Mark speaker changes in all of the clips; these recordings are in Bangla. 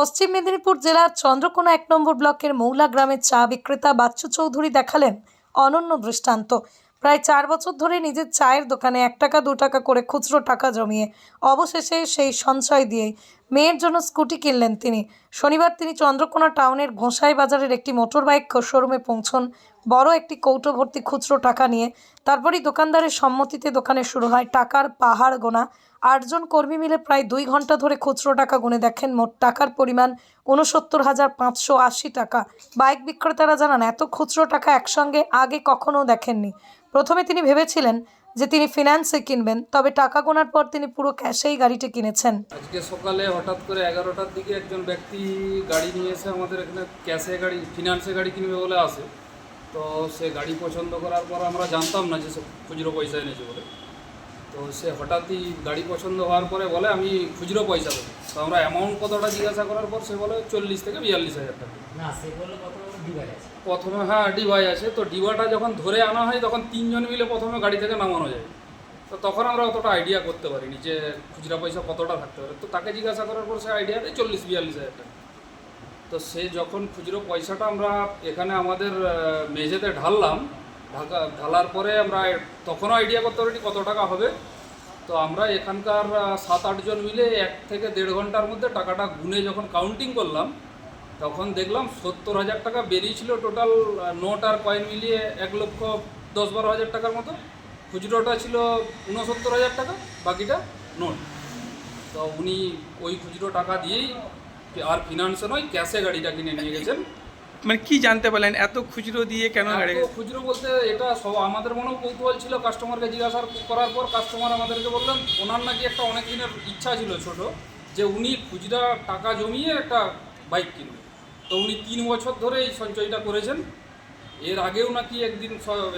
Speaker 1: পশ্চিম মেদিনীপুর জেলার চন্দ্রকোনা এক নম্বর ব্লকের মৌলা গ্রামের চা বিক্রেতা বাচ্চু চৌধুরী দেখালেন অনন্য দৃষ্টান্ত। প্রায় চার বছর ধরে নিজের চায়ের দোকানে এক টাকা, দু টাকা করে খুচরো টাকা জমিয়ে অবশেষে সেই সঞ্চয় দিয়েই মেয়ের জন্য স্কুটি কিনলেন তিনি। শনিবার তিনি চন্দ্রকোনা টাউনের গোসাই বাজারের একটি মোটর বাইক শোরুমে পৌঁছন। বড় একটি কৌটো ভর্তি খুচরো টাকা নিয়ে। তারপরই দোকানদারের সম্মতিতে দোকানে শুরু হয় টাকার পাহাড় গোনা। আটজন কর্মী মিলে প্রায় দুই ঘণ্টা ধরে খুচরো টাকা গুনে দেখেন মোট টাকার পরিমাণ উনসত্তর হাজার পাঁচশো আশি টাকা। বাইক বিক্রেতারা জানান, এত খুচরো টাকা একসঙ্গে আগে কখনো দেখেননি। প্রথমে তিনি ভেবেছিলেন যে তিনি ফিনান্সে কিনবেন, তবে টাকা গোনার পর তিনি পুরো ক্যাশেই গাড়িটি কিনেছেন।
Speaker 2: আজকে সকালে হঠাৎ করে এগারোটার দিকে একজন ব্যক্তি গাড়ি নিয়ে এসে আমাদের এখানে ক্যাশে গাড়ি ফিনান্সে গাড়ি কিনবে বলে আসে। তো সে গাড়ি পছন্দ করার পর আমরা জানতাম না যে খুচরো পয়সা এনেছে বলে। তো সে হঠাৎই গাড়ি পছন্দ হওয়ার পরে বলে আমি খুচরো পয়সা দেবো তো আমরা অ্যামাউন্ট কতটা জিজ্ঞাসা করার পর সে বলে চল্লিশ থেকে বিয়াল্লিশ হাজার টাকা।
Speaker 3: না সে বলল
Speaker 2: প্রথমে হ্যাঁ ডিভাই আছে। তো ডিভাটা যখন ধরে আনা হয় তখন তিনজন মিলে প্রথমে গাড়ি থেকে নামানো যায়। তো তখন আমরা অতটা আইডিয়া করতে পারিনি যে খুচরা পয়সা কতটা থাকতে পারে। তো তাকে জিজ্ঞাসা করার পর সে আইডিয়া দেয় চল্লিশ বিয়াল্লিশ হাজার টাকা। তো সে যখন খুচরো পয়সাটা আমরা এখানে আমাদের মেঝেতে ঢাললাম ঢাকা ঢালার পরে আমরা তখনও আইডিয়া করতে পারিনি কত টাকা হবে। তো আমরা এখানকার সাত আটজন মিলে এক থেকে দেড় ঘণ্টার মধ্যে টাকাটা গুনে যখন কাউন্টিং করলাম, তখন দেখলাম সত্তর হাজার টাকা বেরিয়েছিল টোটাল নোট আর কয়েন মিলিয়ে এক লক্ষ দশ বারো হাজার টাকার মতো। খুচরোটা ছিল উনসত্তর হাজার টাকা, বাকিটা নোট। তো উনি ওই খুচরো টাকা দিয়েই আর ফিনান্সে নয় ক্যাশে গাড়িটা কিনে নিয়ে গেছেন।
Speaker 4: মানে কি জানতে পারলেন? এত খুচরো দিয়ে কেন গাড়ি
Speaker 2: খুচরো বলতে এটা সব আমাদের মনেও কৌতূহল ছিল। কাস্টমারকে জিজ্ঞাসা করার পর কাস্টমার আমাদেরকে বললেন ওনার নাকি একটা অনেক দিনের ইচ্ছা ছিল ছোট যে উনি খুচরা টাকা জমিয়ে একটা বাইক কিনবে তো উনি তিন বছর ধরে এই সঞ্চয়টা করেছেন। এর আগেও নাকি একদিন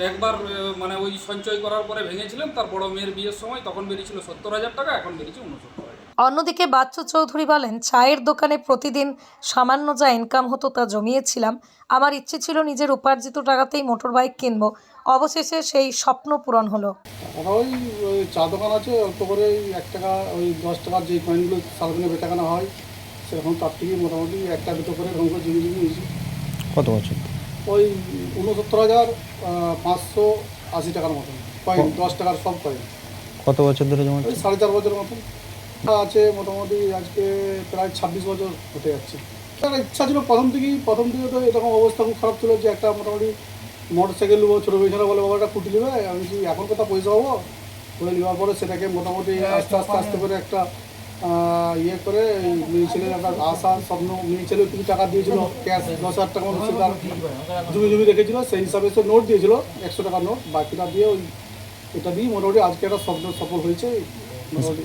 Speaker 2: একবার মানে ওই সঞ্চয় করার পরে ভেঙেছিলেন। তার বড় মেয়ের বিয়ের সময় তখন বেরিয়েছিল সত্তর হাজার টাকা এখন বেরিয়েছে উনসত্তর হাজার।
Speaker 1: অন্যদিকে বাচ্চু চৌধুরী বলেন চায়ের দোকানে প্রতিদিন সামান্য যা ইনকাম হতো তা জমিয়েছিলাম। আমার ইচ্ছে ছিল নিজের উপার্জিত টাকাতেই মোটর বাইক কিনবো। অবশেষে সেই স্বপ্ন পূরণ হলো।
Speaker 5: ওই ওই চা দোকান আছে অল্প করে এক টাকা ওই দশ টাকার যে কয়েনগুলো সারাদিনে বেচাকেনা হয় সেরকম তার থেকে মোটামুটি একটা দুটো করে এরকম করে জমি জমি নিয়েছি।
Speaker 6: কত বছর?
Speaker 5: ওই উনসত্তর হাজার পাঁচশো আশি টাকার মতন। কয়েন দশ টাকার সব কয়েন
Speaker 6: কত বছর ধরে জমা
Speaker 5: সাড়ে চার বছর মতন। আছে মোটামুটি আজকে প্রায় ছাব্বিশ বছর হতে যাচ্ছে। তার ইচ্ছা ছিল প্রথম থেকেই প্রথম থেকে তো এরকম অবস্থা খুব খারাপ ছিল যে একটা মোটামুটি মোটর সাইকেল নেব ছোটো পয়সা বলে বাবা একটা কুটি নেবে আমি কি এখন কোথাও পয়সা পাবো? বলে নেওয়ার পরে সেটাকে মোটামুটি আস্তে আস্তে আস্তে করে একটা ইয়ে করে মেয়ে ছেলের একটা আশা স্বপ্ন মেয়ে ছেলে কিছু টাকা দিয়েছিল ক্যাশ দশ হাজার টাকা মতো ছিল তার জমি জমি রেখেছিল সেই হিসাবে সে নোট দিয়েছিল একশো টাকার নোট বাকিটা দিয়ে ওই এটা দিয়ে মোটামুটি আজকে একটা স্বপ্ন সফল হয়েছে মোটামুটি।